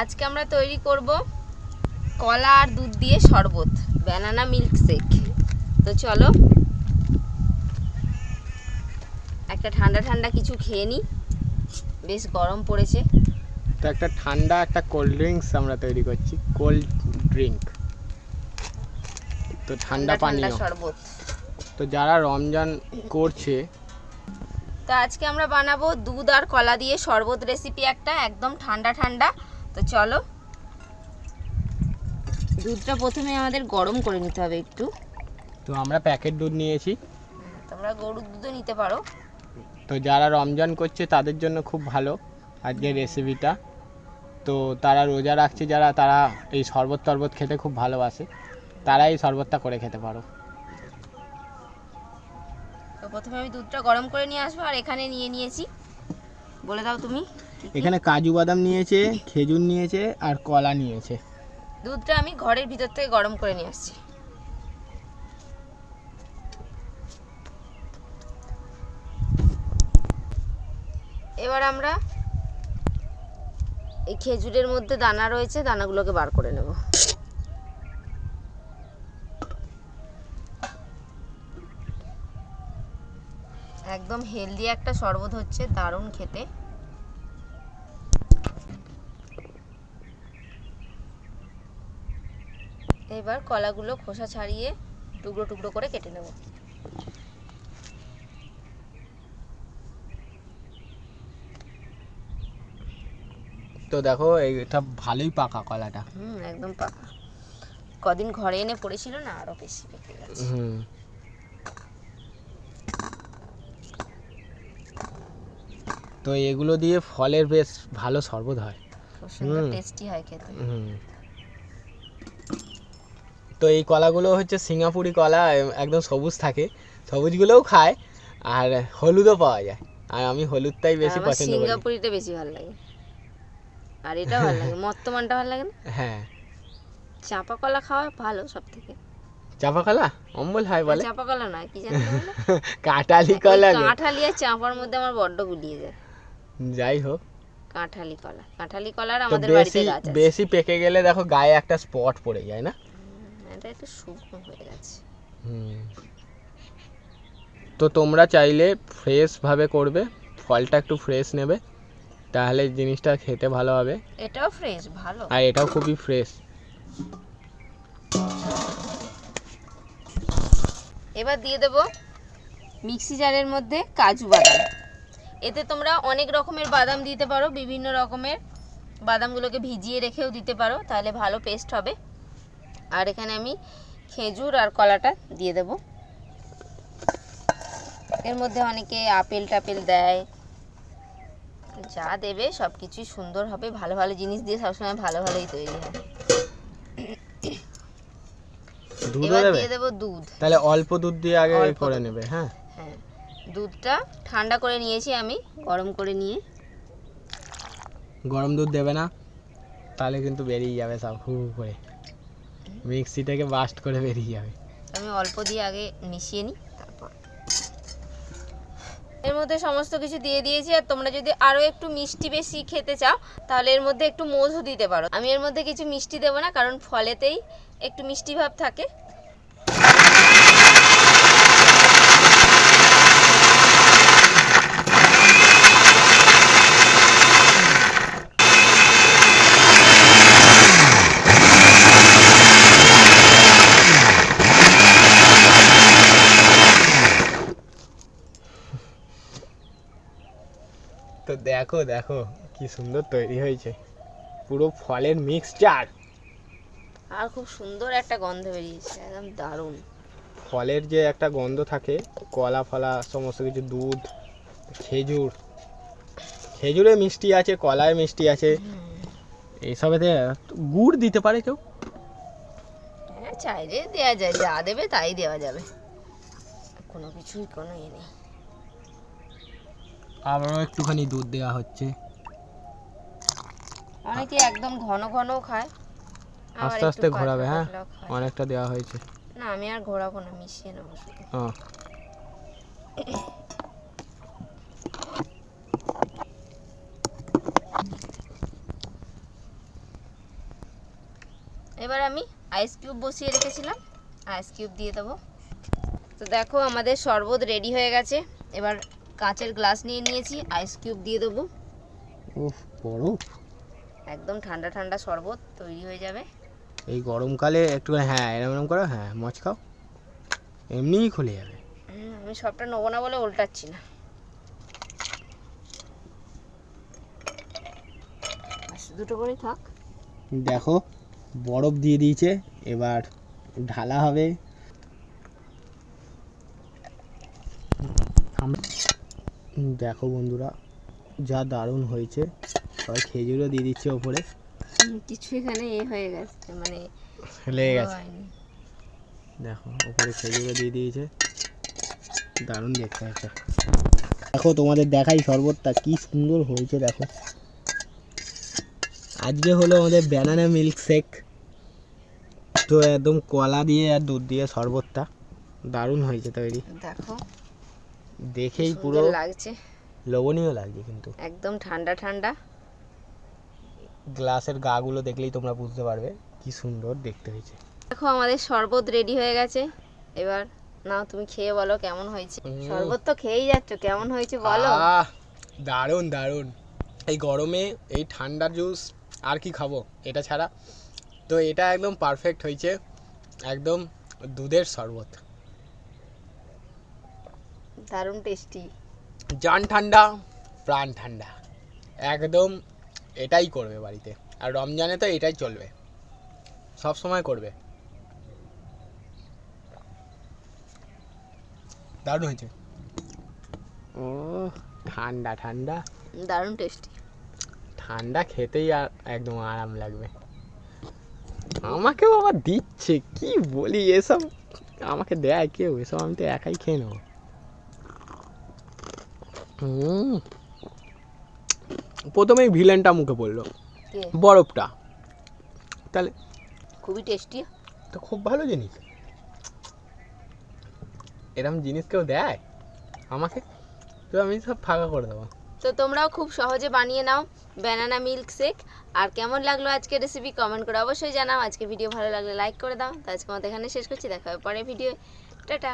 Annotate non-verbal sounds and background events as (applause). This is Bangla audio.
আজকে আমরা তৈরি করব কলা আর দুধ দিয়ে শরবত ব্যানানা মিল্ক শেক তো চলো একটা ঠান্ডা ঠান্ডা কিছু খেয়ে নিই বেশ গরম পড়েছে। তো একটা ঠান্ডা একটা কোল্ড ড্রিঙ্কস আমরা তৈরি করছি কোল্ড ড্রিঙ্ক তো ঠান্ডা ঠান্ডা পানীয়। শরবত। তো যারা রমজান করছে তো আজকে আমরা বানাবো দুধ আর কলা দিয়ে শরবত রেসিপি একটা একদম ঠান্ডা ঠান্ডা। তো চলো। দুধটা প্রথমে আমাদের গরম করে নিতে হবে একটু। তো আমরা প্যাকেট দুধ নিয়েছি। তোমরা গরুর দুধও নিতে পারো। তো যারা রমজান করছে তাদের জন্য খুব ভালো আজকের রেসিপিটা তো তারা রোজা রাখছে যারা তারা এই শরবত টরবত খেতে খুব ভালোবাসে। তারা এই শরবতটা করে খেতে পারো। তো প্রথমে আমি দুধটা গরম করে নিয়ে আসব আর এখানে নিয়ে নিয়েছি। বলে দাও তুমি? এখানে কাজু বাদাম নিয়েছে, খেজুর নিয়েছে আর কলা নিয়েছে। দুধটা আমি ঘরের ভিতর থেকে গরম করে নিয়ে আসছি। এবার আমরা এই খেজুরের মধ্যে দানা রয়েছে, দানাগুলোকে বার করে নেব। একদম হেলদি একটা শরবত হচ্ছে দারুণ খেতে। এবার কলাগুলো খোসা ছাড়িয়ে টুকরো টুকরো করে কেটে নেব। তো দেখো এটা ভালোই পাকা কলাটা। হুম একদম পাকা। কদিন ঘরে এনে পড়েছিল না আরও বেশি পেকে গেছে। হুম। তো এগুলো দিয়ে ফলের বেশ ভালো শরবত হয়। খুব সুন্দর। টেস্টি হয় খেতে। হুম। তো এই কলাগুলো হচ্ছে সিঙ্গাপুরি কলা একদম সবুজ থাকে। সবুজগুলোও খায় আর হলুদও পাওয়া যায়। আর আমি হলুদটাই বেশি পছন্দ করি। সিঙ্গাপুরিটা বেশি ভালো লাগে। আর এটা ভালো লাগে। মর্তমানটা ভালো লাগে না? হ্যাঁ। চাপা কলা খাওয়া ভালো সব থেকে চাপা কলা? অম্বল হয় বলে। চাপা কলা নয় কি জানো? (laughs) কাঁটালি কলা। কাঁঠালি আর চাপার মধ্যে আমার বড্ড গুলিয়ে যায়। যাই হোক। কাঁঠালি কলা। কাঁঠালি কলার আমাদের বাড়িতে বেশি গাছ আছে। বেশি পেকে গেলে দেখো গায়ে একটা স্পট পড়ে যায় না? এটা একটু শুকনো হয়ে গেছে। তো তোমরা চাইলে ফ্রেশভাবে করবে ফলটা একটু ফ্রেশ নেবে তাহলে জিনিসটা খেতে ভালো হবে। এটাও ফ্রেশ ভালো। আর এটাও খুবই ফ্রেশ এবার দিয়ে দেবো মিক্সি জারের মধ্যে কাজু বাদাম। এতে তোমরা অনেক রকমের বাদাম দিতে পারো বিভিন্ন রকমের বাদামগুলোকে ভিজিয়ে রেখেও দিতে পারো তাহলে ভালো পেস্ট হবে। আর এখানে আমি খেজুর আর কলাটা দিয়ে দেব। এর মধ্যে অনেকে আপেল টাপেল দেয়। যা দেবে সব কিছুই সুন্দর হবে ভালো ভালো জিনিস দিয়ে সবসময় ভালো ভালোই তৈরি হয়। এবার দিয়ে দেবো দুধ। তাহলে অল্প দুধ দিয়ে আগে করে নেবে হ্যাঁ? হ্যাঁ দুধটা ঠান্ডা করে নিয়েছি আমি গরম করে নিয়ে। গরম দুধ দেবে না তাহলে কিন্তু বেরিয়ে যাবে সব হু হু করে। মিক্সি থেকে বাস্ট করে বেরিয়ে যাবে। আমি অল্প দিয়ে আগে মিশিয়ে নিই, তারপর। এর মধ্যে সমস্ত কিছু দিয়ে দিয়েছি, আর তোমরা যদি আরও একটু মিষ্টি বেশি খেতে চাও, তাহলে এর মধ্যে একটু মধু দিতে পারো। আমি এর মধ্যে কিছু মিষ্টি দেবো না, কারণ ফলেতেই একটু মিষ্টি ভাব থাকে। দেখো দেখো কি সুন্দর তৈরি হয়েছে। পুরো ফলের মিক্সচার আর খুব সুন্দর একটা গন্ধ বেরিয়েছে একদম দারুণ। ফলের যে একটা গন্ধ থাকে কলা ফলা সমস্ত কিছু দুধ খেজুর খেজুরে মিষ্টি আছে কলায় মিষ্টি আছে। এইসবেতে গুড় দিতে পারে কেউ? হ্যাঁ চাইলে দেওয়া যায় যা দেবে তাই দেওয়া যাবে। কোনো কিছুই কোনো ইয়ে নেই। আবারও একটুখানি দুধ দেওয়া হচ্ছে। অনেকে একদম ঘন ঘন খায় আস্তে আস্তে ঘোরাবে হ্যাঁ? অনেকটা দেওয়া হয়েছে। না আমি আর ঘোরাবো না মিশিয়ে নেব শুধু। এবার আমি আইস কিউব বসিয়ে রেখেছিলাম আইস কিউব দিয়ে দেবো। তো দেখো আমাদের শরবত রেডি হয়ে গেছে। এবার কাঁচের গ্লাস নিয়ে নিয়েছি আইস কিউব দিয়ে দেবো। উফ বরফ। একদম ঠান্ডা ঠান্ডা শরবত তৈরি হয়ে যাবে। এই গরমকালে একটু হ্যাঁ এরম এরম করো হ্যাঁ মচ খাও। এমনিই খুলে যাবে। আমি সবটা নেব না বলে উল্টাচ্ছি না। দুটো করেই থাক। দেখো বরফ দিয়ে দিয়েছে এবার ঢালা হবে। দেখো বন্ধুরা যা দারুণ হয়েছে। সবাই খেজুরও দিয়ে দিচ্ছে ওপরে। কিছু এখানে এ হয়ে গেছে মানে লেগে গেছে। দেখো ওপরে খেজুরও দিয়ে দিয়েছে। দারুণ দেখতে আছে দেখো তোমাদের দেখাই শরবতটা কি সুন্দর হয়েছে দেখো। আজকে হলো আমাদের ব্যানানা মিল্ক শেক তো একদম কলা দিয়ে আর দুধ দিয়ে শরবতটা। দারুণ হয়েছে তৈরি। দেখো। দেখেই পুরো লাগছে। লোভনীয় লাগছে কিন্তু। একদম ঠান্ডা ঠান্ডা। গ্লাসের গাগুলো দেখলেই তোমরা বুঝতে পারবে কি সুন্দর দেখতে হয়েছে। দেখো আমাদের শরবত রেডি হয়ে গেছে। এবার নাও তুমি খেয়ে বলো কেমন হয়েছে। শরবত তো খেয়েই যাচ্ছ কেমন হয়েছে বলো। আহ, দারুণ দারুণ। এই গরমে এই ঠান্ডার জুস আর কি খাব এটা ছাড়া? তো এটা একদম পারফেক্ট হয়েছে। একদম দুধের শরবত। দারুণ টেস্টি জান ঠান্ডা প্রাণ ঠান্ডা। একদম এটাই করবে বাড়িতে। আর রমজানে তো এটাই চলবে। সব সময় করবে। দারুণ হয়েছে। ও ঠান্ডা ঠান্ডা। দারুণ টেস্টি ঠান্ডা খেতেই আর একদম আরাম লাগবে। আমাকেও আবার দিচ্ছে কি বলি এসব? আমাকে দেয় কেউ? এসব আমি তো একাই খেয়ে নেব। প্রথমেই ভিলেনটা মুখে পড়ল। বরফটা। তাহলে খুবই টেস্টি। তো খুব ভালো জিনিস। এরম জিনিস কেউ দেয়? আমাকে? তো আমি সব ফাঁকা করে দেবো। তো তোমরাও খুব সহজে বানিয়ে নাও ব্যানানা মিল্ক শেক আর কেমন লাগল আজকে রেসিপি কমেন্ট করে অবশ্যই জানাও। আজকে ভিডিও ভালো লাগলে লাইক করে দাও। তো আজকে আমাদের এখানে শেষ করছি। দেখা হবে পরে ভিডিও টাটা।